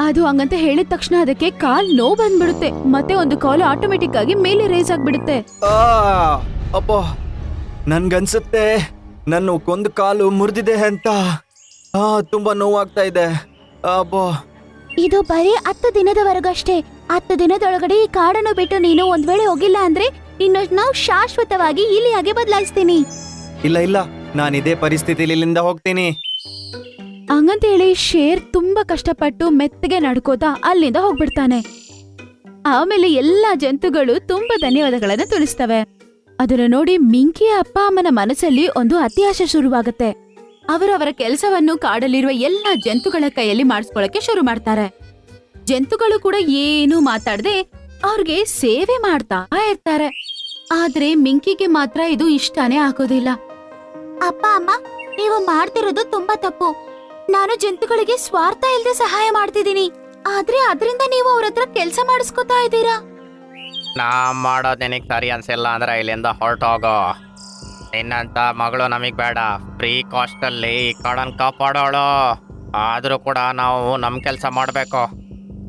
ಅದು ಹಂಗಂತ ಹೇಳಿದ ತಕ್ಷಣ ಅದಕ್ಕೆ ಕಾಲ್ ನೋವು ಬಂದ್ಬಿಡುತ್ತೆ. ಮತ್ತೆ ಒಂದು ಕಾಲು ಆಟೋಮೆಟಿಕ್ ಆಗಿ ಮೇಲೆ ರೇಸ್ ಆಗ್ಬಿಡುತ್ತೆ. ಆ ಅಬ್ಬೋ ನನ್ಗನ್ಸುತ್ತೆ. ನನ್ನ ಕೊಂದು ಕಾಲು ಮುರಿದಿದೆ ಅಂತ. ಆ ತುಂಬಾ ನೋವಾಗ್ತಾ ಇದೆ. ಅಬ್ಬೋ. ಇದು ಬರೀ ಹತ್ತು ದಿನದವರೆಗಷ್ಟೇ ಹತ್ತು ದಿನದೊಳಗಡೆ ಈ ಕಾಡನ್ನು ಬಿಟ್ಟು ನೀನು ಒಂದ್ ವೇಳೆ ಹೋಗಿಲ್ಲ ಅಂದ್ರೆ ನಿನ್ನ ನಾವು ಶಾಶ್ವತವಾಗಿ ಇಲಿಯಾಗೆ ಬದಲಾಯಿಸ್ತೀನಿ. ಇಲ್ಲ ಇಲ್ಲ. ನಾನು ಇದೇ ಪರಿಸ್ಥಿತಿಲಿ ಇಲ್ಲಿಂದ ಹೋಗ್ತೀನಿ. ಹಂಗಂತ ಹೇಳಿ ಶೇರ್ ತುಂಬಾ ಕಷ್ಟಪಟ್ಟು ಮೆತ್ತಗೆ ನಡ್ಕೋತಾ ಅಲ್ಲಿಂದ ಹೋಗ್ಬಿಡ್ತಾನೆ. ಆಮೇಲೆ ಎಲ್ಲಾ ಜಂತುಗಳು ತುಂಬಾ ಧನ್ಯವಾದಗಳನ್ನ ತಿಳಿಸ್ತವೆ. ಅದನ್ನು ನೋಡಿ ಮಿಂಕಿಯ ಅಪ್ಪ ಅಮ್ಮನ ಮನಸ್ಸಲ್ಲಿ ಒಂದು ಅತ್ಯಾಶೆ ಶುರುವಾಗುತ್ತೆ. ಅವರವರ ಕೆಲಸವನ್ನು ಕಾಡಲಿರುವ ಎಲ್ಲಾ ಜಂತುಗಳ ಕೈಯಲ್ಲಿ ಮಾಡಿಸ್ಕೊಳ್ಳಕ್ಕೆ ಶುರು ಮಾಡ್ತಾರೆ. ಜಂತುಗಳು ಕೂಡ ಏನೂ ಮಾತಾಡದೆ ಅವ್ರಿಗೆ ಸೇವೆ ಮಾಡ್ತಾ ಇರ್ತಾರೆ. ಆದ್ರೆ ಮಿಂಕಿಗೆ ಮಾತ್ರ ಇದು ಇಷ್ಟಾನೇ ಆಗೋದಿಲ್ಲ. ಅಪ್ಪ ಅಮ್ಮ, ನೀವು ಮಾಡ್ತಿರೋದು ತುಂಬಾ ತಪ್ಪು. ನಾನು ಜಂತುಗಳಿಗೆ ಸ್ವಾರ್ಥ ಇಲ್ಲದೆ ಸಹಾಯ ಮಾಡ್ತಿದ್ದೀನಿ. ಆದ್ರೆ ಅದರಿಂದ ನೀವು ಅವ್ರ ಹತ್ರ ಕೆಲಸ ಮಾಡಿಸ್ಕೊತಾ ಇದ್ದೀರಾ? ನಾ ಮಾಡೋದ್ ನಿನಗೆ ಸರಿ ಅನ್ಸಿಲ್ಲ ಅಂದ್ರೆ ಇಲ್ಲಿಂದ ಹೊರಟೋಗೋ. ನಿನ್ನಂತ ಮಗಳು ನಮಗೆ ಬೇಡ. ಫ್ರೀ ಕಾಸ್ಟಲ್ಲಿ ಈ ಕಾಡನ್ನು ಕಾಪಾಡೋಳು. ಆದರೂ ಕೂಡ ನಾವು ನಮ್ಮ ಕೆಲಸ ಮಾಡಬೇಕು.